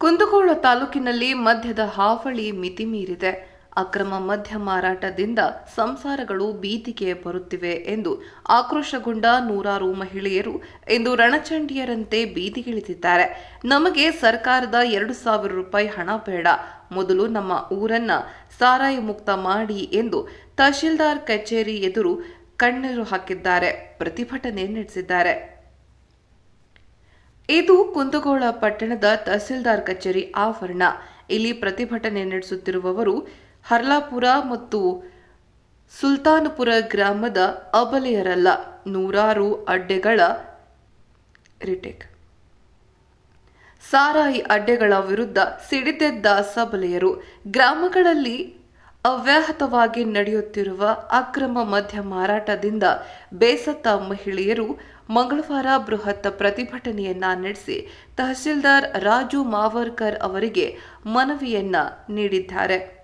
ಕುಂದಗೋಳ ತಾಲೂಕಿನಲ್ಲಿ ಮದ್ಯದ ಹಾವಳಿ ಮಿತಿ ಮೀರಿದೆ ಅಕ್ರಮ ಮದ್ಯ ಮಾರಾಟದಿಂದ ಸಂಸಾರಗಳು ಬೀದಿಗೆ ಬರುತ್ತಿವೆ ಎಂದು ಆಕ್ರೋಶಗೊಂಡ ನೂರಾರು ಮಹಿಳೆಯರು ಇಂದು ರಣಚಂಡಿಯರಂತೆ ಬೀದಿಗಿಳಿದಿದ್ದಾರೆ. ನಮಗೆ ಸರ್ಕಾರದ ಎರಡು ಸಾವಿರ ರೂಪಾಯಿ ಹಣ ಬೇಡ. ಮೊದಲು ನಮ್ಮ ಊರನ್ನ ಸಾರಾಯಿ ಮುಕ್ತ ಮಾಡಿ ಎಂದು ತಹಶೀಲ್ದಾರ್ ಕಚೇರಿ ಎದುರು ಕಣ್ಣೀರು ಹಾಕಿದ್ದಾರೆ. ಪ್ರತಿಭಟನೆ ನಡೆಸಿದ್ದಾರೆ. ಇದು ಕುಂದಗೋಳ ಪಟ್ಟಣದ ತಹಸೀಲ್ದಾರ್ ಕಚೇರಿ ಆವರಣ. ಇಲ್ಲಿ ಪ್ರತಿಭಟನೆ ನಡೆಸುತ್ತಿರುವವರು ಹರ್ಲಾಪುರ ಮತ್ತು ಸುಲ್ತಾನಪುರ ಗ್ರಾಮದ ಅಬಲೆಯರಲ್ಲ. ನೂರಾರು ಅಡ್ಡೆಗಳ ರಿಟೇಕ್. ಸಾರಾಯಿ ಅಡ್ಡೆಗಳ ವಿರುದ್ಧ ಸಿಡಿದೆದ್ದ ಸಬಲೆಯರು ಗ್ರಾಮಗಳಲ್ಲಿ ಅವ್ಯಾಹತವಾಗಿ ನಡೆಯುತ್ತಿರುವ ಅಕ್ರಮ ಮದ್ಯ ಮಾರಾಟದಿಂದ ಬೇಸತ್ತ ಮಹಿಳೆಯರು ಮಂಗಳವಾರ ಬೃಹತ್ ಪ್ರತಿಭಟನೆಯನ್ನ ನಡೆಸಿ ತಹಸೀಲ್ದಾರ್ ರಾಜು ಮಾವರ್ಕರ್ ಅವರಿಗೆ ಮನವಿಯನ್ನ ನೀಡಿದ್ದಾರೆ.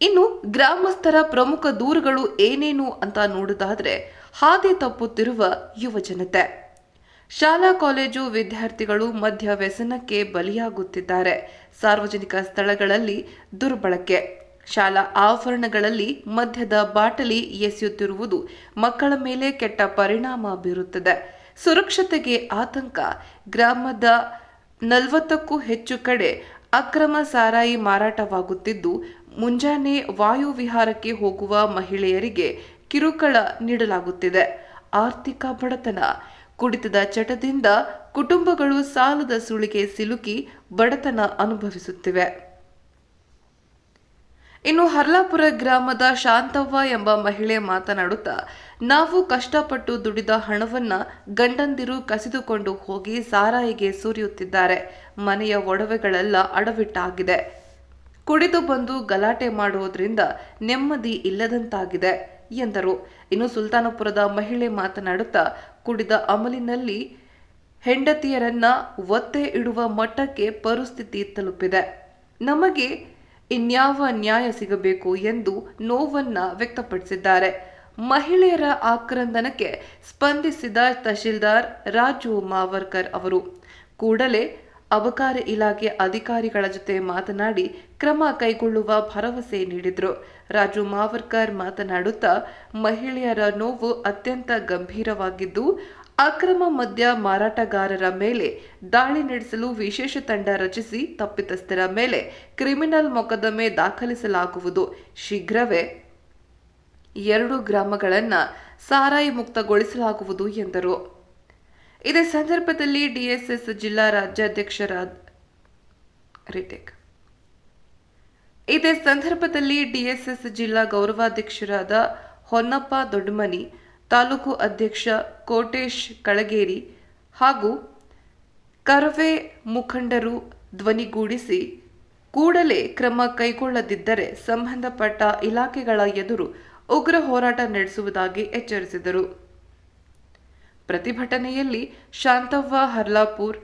ಇನ್ನು ಗ್ರಾಮಸ್ಥರ ಪ್ರಮುಖ ದೂರುಗಳು ಏನೇನು ಅಂತ ನೋಡುವುದಾದರೆ ಹಾದಿ ತಪ್ಪುತ್ತಿರುವ ಯುವ ಜನತೆ. ಶಾಲಾ ಕಾಲೇಜು ವಿದ್ಯಾರ್ಥಿಗಳು ಮದ್ಯ ವ್ಯಸನಕ್ಕೆ ಬಲಿಯಾಗುತ್ತಿದ್ದಾರೆ. ಸಾರ್ವಜನಿಕ ಸ್ಥಳಗಳಲ್ಲಿ ದುರ್ಬಳಕೆ. ಶಾಲಾ ಆವರಣಗಳಲ್ಲಿ ಮದ್ಯದ ಬಾಟಲಿ ಎಸೆಯುತ್ತಿರುವುದು ಮಕ್ಕಳ ಮೇಲೆ ಕೆಟ್ಟ ಪರಿಣಾಮ ಬೀರುತ್ತದೆ. ಸುರಕ್ಷತೆಗೆ ಆತಂಕ. ಗ್ರಾಮದ ನಲವತ್ತಕ್ಕೂ ಹೆಚ್ಚು ಕಡೆ ಅಕ್ರಮ ಸಾರಾಯಿ ಮಾರಾಟವಾಗುತ್ತಿದ್ದು, ಮುಂಜಾನೆ ವಾಯು ವಿಹಾರಕ್ಕೆ ಹೋಗುವ ಮಹಿಳೆಯರಿಗೆ ಕಿರುಕುಳ ನೀಡಲಾಗುತ್ತಿದೆ. ಆರ್ಥಿಕ ಬಡತನ. ಕುಡಿತದ ಚಟದಿಂದ ಕುಟುಂಬಗಳು ಸಾಲದ ಸುಳಿಗೆ ಸಿಲುಕಿ ಬಡತನ ಅನುಭವಿಸುತ್ತಿವೆ. ಇನ್ನು ಹರ್ಲಾಪುರ ಗ್ರಾಮದ ಶಾಂತವ್ವ ಎಂಬ ಮಹಿಳೆ ಮಾತನಾಡುತ್ತಾ, ನಾವು ಕಷ್ಟಪಟ್ಟು ದುಡಿದ ಹಣವನ್ನ ಗಂಡಂದಿರು ಕಸಿದುಕೊಂಡು ಹೋಗಿ ಸಾರಾಯಿಗೆ ಸುರಿಯುತ್ತಿದ್ದಾರೆ. ಮನೆಯ ಒಡವೆಗಳೆಲ್ಲ ಅಡವಿಟ್ಟಾಗಿದೆ. ಕುಡಿದು ಬಂದು ಗಲಾಟೆ ಮಾಡುವುದರಿಂದ ನೆಮ್ಮದಿ ಇಲ್ಲದಂತಾಗಿದೆ ಎಂದರು. ಇನ್ನು ಸುಲ್ತಾನಪುರದ ಮಹಿಳೆ ಮಾತನಾಡುತ್ತಾ, ಕುಡಿದ ಅಮಲಿನಲ್ಲಿ ಹೆಂಡತಿಯರನ್ನ ಒತ್ತೆ ಇಡುವ ಮಟ್ಟಕ್ಕೆ ಪರಿಸ್ಥಿತಿ ತಲುಪಿದೆ. ನಮಗೆ ಇನ್ಯಾವ ನ್ಯಾಯ ಸಿಗಬೇಕು ಎಂದು ನೋವನ್ನ ವ್ಯಕ್ತಪಡಿಸಿದ್ದಾರೆ. ಮಹಿಳೆಯರ ಆಕ್ರಂದನಕ್ಕೆ ಸ್ಪಂದಿಸಿದ ತಹಶೀಲ್ದಾರ್ ರಾಜು ಮಾವರ್ಕರ್ ಅವರು. ಕೂಡಲೇ ಅಬಕಾರಿ ಇಲಾಖೆ ಅಧಿಕಾರಿಗಳ ಜೊತೆ ಮಾತನಾಡಿ ಕ್ರಮ ಕೈಗೊಳ್ಳುವ ಭರವಸೆ ನೀಡಿದರು. ರಾಜು ಮಾವರ್ಕರ್ ಮಾತನಾಡುತ್ತಾ, ಮಹಿಳೆಯರ ನೋವು ಅತ್ಯಂತ ಗಂಭೀರವಾಗಿದ್ದು ಅಕ್ರಮ ಮದ್ಯ ಮಾರಾಟಗಾರರ ಮೇಲೆ ದಾಳಿ ನಡೆಸಲು ವಿಶೇಷ ತಂಡ ರಚಿಸಿ ತಪ್ಪಿತಸ್ಥರ ಮೇಲೆ ಕ್ರಿಮಿನಲ್ ಮೊಕದ್ದಮೆ ದಾಖಲಿಸಲಾಗುವುದು. ಶೀಘ್ರವೇ ಎರಡು ಗ್ರಾಮಗಳನ್ನು ಸಾರಾಯಿ ಮುಕ್ತಗೊಳಿಸಲಾಗುವುದು ಎಂದರು. ಇದೇ ಸಂದರ್ಭದಲ್ಲಿ ಡಿಎಸ್ಎಸ್ ಜಿಲ್ಲಾ ರಾಜ್ಯಾಧ್ಯಕ್ಷರಾದ ಇದೇ ಸಂದರ್ಭದಲ್ಲಿ ಡಿಎಸ್ಎಸ್ ಜಿಲ್ಲಾ ಗೌರವಾಧ್ಯಕ್ಷರಾದ ಹೊನ್ನಪ್ಪ ದೊಡ್ಡಮನಿ ತಾಲೂಕು ಅಧ್ಯಕ್ಷ ಕೋಟೇಶ್ ಕಳಗೇರಿ ಹಾಗೂ ಕರವೇ ಮುಖಂಡರು ಧ್ವನಿಗೂಡಿಸಿ ಕೂಡಲೇ ಕ್ರಮ ಕೈಗೊಳ್ಳದಿದ್ದರೆ ಸಂಬಂಧಪಟ್ಟ ಇಲಾಖೆಗಳ ಎದುರು ಉಗ್ರ ಹೋರಾಟ ನಡೆಸುವುದಾಗಿ ಎಚ್ಚರಿಸಿದರು. ಪ್ರತಿಭಟನೆಯಲ್ಲಿ ಶಾಂತವ್ವ ಹರ್ಲಾಪುರ್,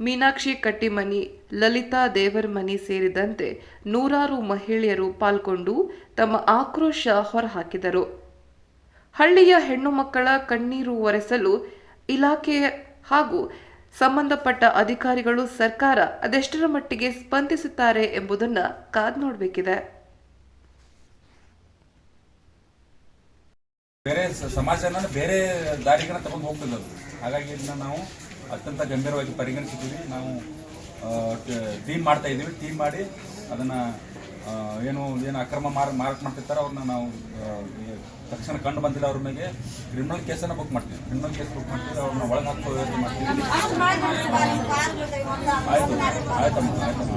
ಮೀನಾಕ್ಷಿ ಕಟ್ಟಿಮನಿ, ಲಲಿತಾ ದೇವರ್ಮನಿ ಸೇರಿದಂತೆ ನೂರಾರು ಮಹಿಳೆಯರು ಪಾಲ್ಗೊಂಡು ತಮ್ಮ ಆಕ್ರೋಶ ಹೊರಹಾಕಿದರು. ಹಳ್ಳಿಯ ಹೆಣ್ಣು ಮಕ್ಕಳ ಕಣ್ಣೀರು ಒರೆಸಲು ಇಲಾಖೆ ಹಾಗೂ ಸಂಬಂಧಪಟ್ಟ ಅಧಿಕಾರಿಗಳು ಸರ್ಕಾರ ಅದೆಷ್ಟರ ಮಟ್ಟಿಗೆ ಸ್ಪಂದಿಸುತ್ತಾರೆ ಎಂಬುದನ್ನು ಕಾದ್ ನೋಡಬೇಕಿದೆ. ಬೇರೆ ಸಮಾಜ ಸಮಾಜನ ಬೇರೆ ದಾರಿಗಳನ್ನ ತಗೊಂಡು ಹೋಗ್ತದೆ ಹಾಗಾಗಿ ಇದನ್ನ ನಾವು ಅತ್ಯಂತ ಗಂಭೀರವಾಗಿ ಪರಿಗಣಿಸಿದ್ದೀವಿ. ನಾವು ಟೀಮ್ ಮಾಡ್ತಾ ಇದ್ದೀವಿ. ಟೀಮ್ ಮಾಡಿ ಅದನ್ನ ಏನು ಏನು ಅಕ್ರಮ ಮಾರ ಮಾರಾಟ ಮಾಡ್ತಿರ್ತಾರೆ ಅವ್ರನ್ನ ನಾವು ತಕ್ಷಣ ಕಂಡು ಬಂದಿಲ್ಲ ಅವ್ರ ಮೇಲೆ ಕ್ರಿಮಿನಲ್ ಕೇಸನ್ನ ಬುಕ್ ಮಾಡ್ತೀವಿ. ಕ್ರಿಮಿನಲ್ ಕೇಸ್ ಬುಕ್ ಮಾಡ್ತೀವಿ ಅವ್ರನ್ನ ಒಳಗೆ ಹಾಕೋ ವ್ಯವಸ್ಥೆ ಮಾಡ್ತೀವಿ. ಆಯ್ತು ಆಯ್ತಮ್ಮ ಆಯ್ತಮ್ಮ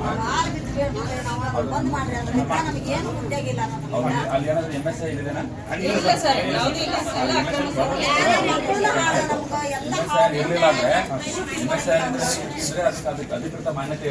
ಅವ್ರು ಅಲ್ಲಿ ಏನಾದ್ರು ಎಂ ಎಸ್ ಐ ಇದೆನಾ ಇರಲಿಲ್ಲ ಅಂದ್ರೆ ಎಂ ಎಸ್ ಐ ಅಂದ್ರೆ ಅದಕ್ಕೆ ಅಧಿಕೃತ ಮಾನ್ಯತೆ